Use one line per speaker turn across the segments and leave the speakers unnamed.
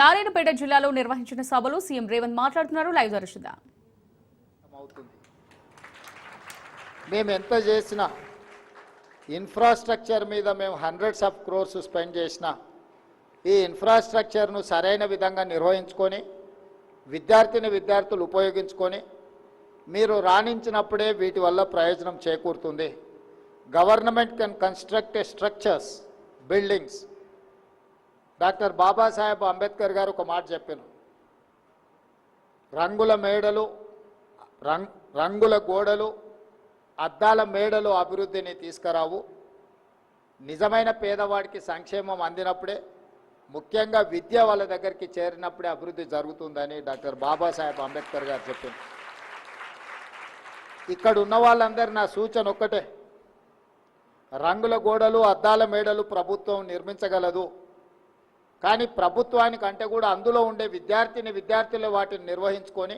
నారాయణపేట జిల్లాలో నిర్వహించిన సభలో సీఎం రేవంత్ మాట్లాడుతున్నారు. లైవ్ దర్శిద్దాం
అవుతుంది మేము ఎంత చేసినా ఇన్ఫ్రాస్ట్రక్చర్ మీద మేము హండ్రెడ్స్ ఆఫ్ క్రోర్స్ స్పెండ్ చేసిన ఈ ఇన్ఫ్రాస్ట్రక్చర్ను సరైన విధంగా నిర్వహించుకొని విద్యార్థిని విద్యార్థులు ఉపయోగించుకొని మీరు రాణించినప్పుడే వీటి వల్ల ప్రయోజనం చేకూరుతుంది. Government can construct structures buildings doctor Babasaheb Ambedkar గారు ఒక మాట చెప్పాను రంగుల మేడలు రంగ్ రంగుల గోడలు అద్దాల మేడలు అభివృద్ధిని తీసుకురావు. నిజమైన పేదవాడికి సంక్షేమం అందినప్పుడే ముఖ్యంగా విద్య వాళ్ళ దగ్గరికి చేరినప్పుడే అభివృద్ధి జరుగుతుందని డాక్టర్ బాబాసాహెబ్ అంబేద్కర్ గారు చెప్పింది ఇక్కడ ఉన్న వాళ్ళందరి నా సూచన ఒక్కటే. రంగుల గోడలు అద్దాల మేడలు ప్రభుత్వం నిర్మించగలదు. కానీ ప్రభుత్వానికి అంటే కూడా అందులో ఉండే విద్యార్థిని విద్యార్థులు వాటిని నిర్వహించుకొని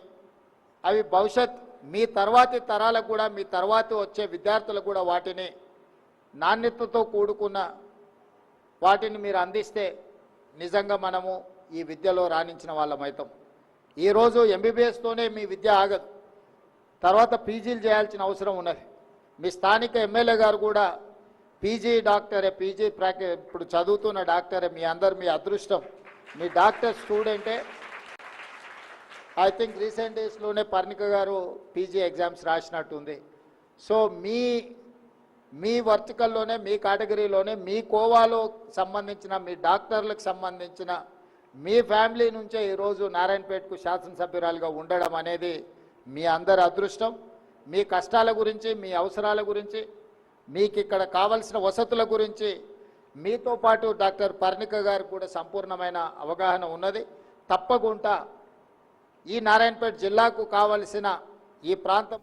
అవి భవిష్యత్ మీ తర్వాతి తరాలకు కూడా మీ తర్వాతి వచ్చే విద్యార్థులకు కూడా వాటిని నాణ్యతతో కూడుకున్న వాటిని మీరు అందిస్తే నిజంగా మనము ఈ విద్యలో రాణించిన వాళ్ళమైతాం ఈరోజు ఎంబీబీఎస్తోనే మీ విద్య ఆగదు. తర్వాత పీజీలు చేయాల్సిన అవసరం ఉన్నది. మీ స్థానిక ఎమ్మెల్యే గారు కూడా పీజీ డాక్టరే పీజీ ప్రాక్టీ ఇప్పుడు చదువుతున్న డాక్టరే మీ అందరు మీ అదృష్టం. మీ డాక్టర్ స్టూడెంటే ఐ థింక్ రీసెంట్ డేస్లోనే పర్ణిక గారు పీజీ ఎగ్జామ్స్ రాసినట్టుంది. సో మీ మీ వర్టికల్లోనే మీ కేటగిరీలోనే మీ కోవాలో సంబంధించిన మీ డాక్టర్లకు సంబంధించిన మీ ఫ్యామిలీ నుంచే ఈరోజు నారాయణపేటకు శాసనసభ్యురాలుగా ఉండడం అనేది మీ అందరి అదృష్టం. మీ కష్టాల గురించి మీ అవసరాల గురించి మీకు ఇక్కడ కావలసిన వసతుల గురించి మీతో పాటు డాక్టర్ పర్ణిక గారు కూడా సంపూర్ణమైన అవగాహన ఉన్నది. తప్పకుండా ఈ నారాయణపేట జిల్లాకు కావలసిన ఈ ప్రాంతం